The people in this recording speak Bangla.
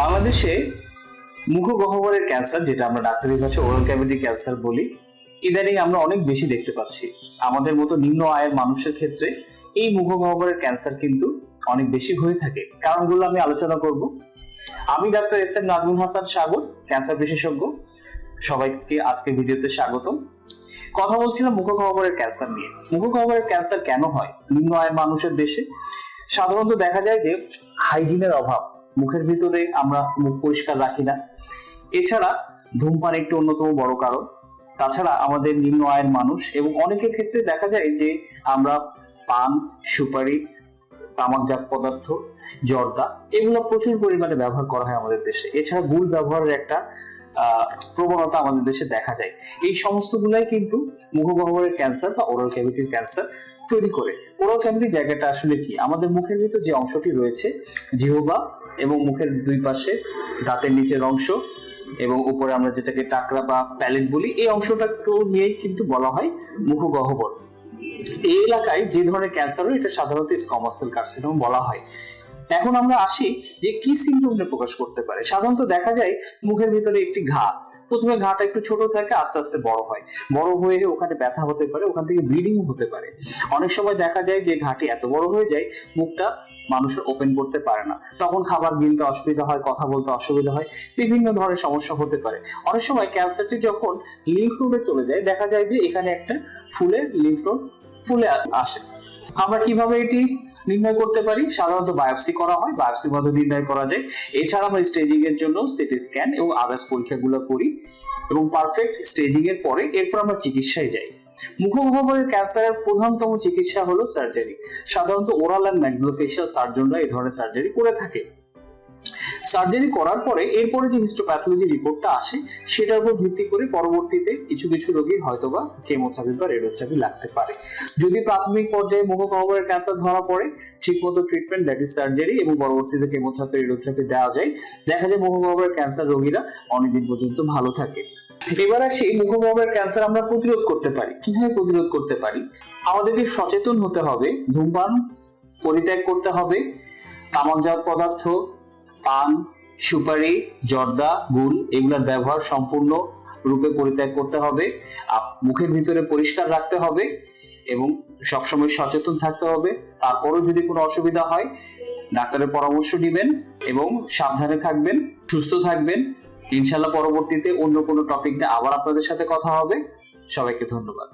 বাংলাদেশে মুখগহ্বরের ক্যান্সার, যেটা আমরা ডাক্তারি ভাষায় ওরাল ক্যাভিটি ক্যান্সার বলি, ইদানিং আমরা অনেক বেশি দেখতে পাচ্ছি। আমাদের মতো নিম্ন আয়ের মানুষের ক্ষেত্রে এই মুখগহ্বরের ক্যান্সার কিন্তু অনেক বেশি হয়ে থাকে। কারণগুলো আমি আলোচনা করব। আমি doctor S M Nazmul Hasan Sagar, cancer বিশেষজ্ঞ। সবাইকে আজকে ভিডিওতে স্বাগতম। কথা বলছিলাম মুখগহ্বরের ক্যান্সার নিয়ে। মুখগহ্বরের ক্যান্সার কেন হয়? নিম্ন আয়ের মানুষের দেশে। সাধারণত দেখা যায় যে হাইজিনের অভাব মুখের ভিতরে আমরা মুখ পরিষ্কার রাখি না। এছাড়া ধূমপান একটি অন্যতম বড় কারণ। তাছাড়া আমাদের নিম্ন আয়ের মানুষ এবং অনেকের ক্ষেত্রে দেখা যায় যে আমরা পান, সুপারি, তামাকজাত পদার্থ, জর্দা এগুলো প্রচুর পরিমাণে ব্যবহার করা হয় আমাদের দেশে। এছাড়া গুড় ব্যবহারের একটা প্রবণতা আমাদের দেশে দেখা যায়। এই সমস্ত গুলাই কিন্তু মুখগহ্বরের ক্যান্সার বা ওরাল ক্যাভিটির ক্যান্সার তৈরি করে। ওরাল ক্যাভিটি জায়গাটা আসলে কি? আমাদের মুখের ভিতর যে অংশটি রয়েছে, জিহবা এবং মুখের দুই পাশে দাঁতের নিচের অংশ এবং উপরে আমরা যেটাকে টাকরা বা প্যালেট বলি, এই অংশটাকেও নিয়েই কিন্তু বলা হয় মুখগহ্বর। এই এলাকায় যে ধরনের ক্যান্সার হয়, এটা সাধারণত স্কমাসেল কার্সিনোম বলা হয়। এখন আমরা আসি যে কি সিমটমে প্রকাশ করতে পারে। সাধারণত দেখা যায় মুখের ভিতরে একটি ঘা, প্রথমে ঘাটা একটু ছোট থাকে, আস্তে আস্তে বড় হয়। বড় হয়ে ওখানে ব্যথা হতে পারে, ওখান থেকে ব্লিডিং হতে পারে। অনেক সময় দেখা যায় যে ঘাটি এত বড় হয়ে যায়, মুখটা মানুষের ওপেন করতে পারে না। তখন খাবার গিলতে অসুবিধা হয়, কথা বলতে অসুবিধা হয়, বিভিন্ন ধরনের সমস্যা হতে পারে। অনেক সময় ক্যান্সারটি যখন লিম্ফ নোডে চলে যায়, দেখা যায় যে এখানে একটা ফুলের লিম্ফ নোড ফুলে আসে। আমরা কীভাবে এটি নির্ণয় করতে পারি? সাধারণত বায়োপসি করা হয়। বায়োপসির মধ্যে নির্ণয় করা যায়। এছাড়া আমরা স্টেজিং এর জন্য সিটি স্ক্যান এবং আদার্স পরীক্ষাগুলো করি এবং পারফেক্ট স্টেজিং এর পরে এরপর আমরা চিকিৎসায় যাই। মুখগহ্বরের ক্যান্সারের প্রধানতম চিকিৎসা হলো সার্জারি সাধারণত ওরাল অ্যান্ড ম্যাক্সিলোফেশিয়াল সার্জনরা এই ধরনের সার্জারি করে থাকে। সার্জারি করার পরে এরপরে যে হিস্টোপ্যাথোলজি রিপোর্টটা আসে, সেটার উপর ভিত্তি করে পরবর্তীতে কিছু কিছু রোগীর হয়তোবা কেমোথেরাপি বা রেডিওথেরাপি লাগতে পারে। যদি প্রাথমিক পর্যায়ে মুখগহ্বরের ক্যান্সার ধরা পড়ে, ঠিকমতো ট্রিটমেন্ট দ্যাট ইজ সার্জারি এবং পরবর্তীতে কেমোথেরাপি রেডিওথেরাপি দেওয়া যায়, দেখা যায় মুখগহ্বরের ক্যান্সার রোগীরা অনেকদিন পর্যন্ত ভালো থাকে। এবার আসি মুখগহ্বরের ক্যান্সার আমরা প্রতিরোধ করতে পারি। কীভাবে প্রতিরোধ করতে পারি? আমাদেরকে সচেতন হতে হবে, ধূমপান পরিত্যাগ করতে হবে, তামাকজাত পদার্থ, পান, সুপারি, জর্দা গুল এগুলোর ব্যবহার সম্পূর্ণ রূপে পরিত্যাগ করতে হবে মুখের ভিতরে পরিষ্কার রাখতে হবে এবং সবসময় সচেতন থাকতে হবে। তারপরও যদি কোনো অসুবিধা হয়, ডাক্তারের পরামর্শ নেবেন এবং সাবধানে থাকবেন, সুস্থ থাকবেন। ইনশাল্লাহ পরবর্তীতে অন্য কোনো টপিক নিয়ে আবার আপনাদের সাথে কথা হবে। সবাইকে ধন্যবাদ।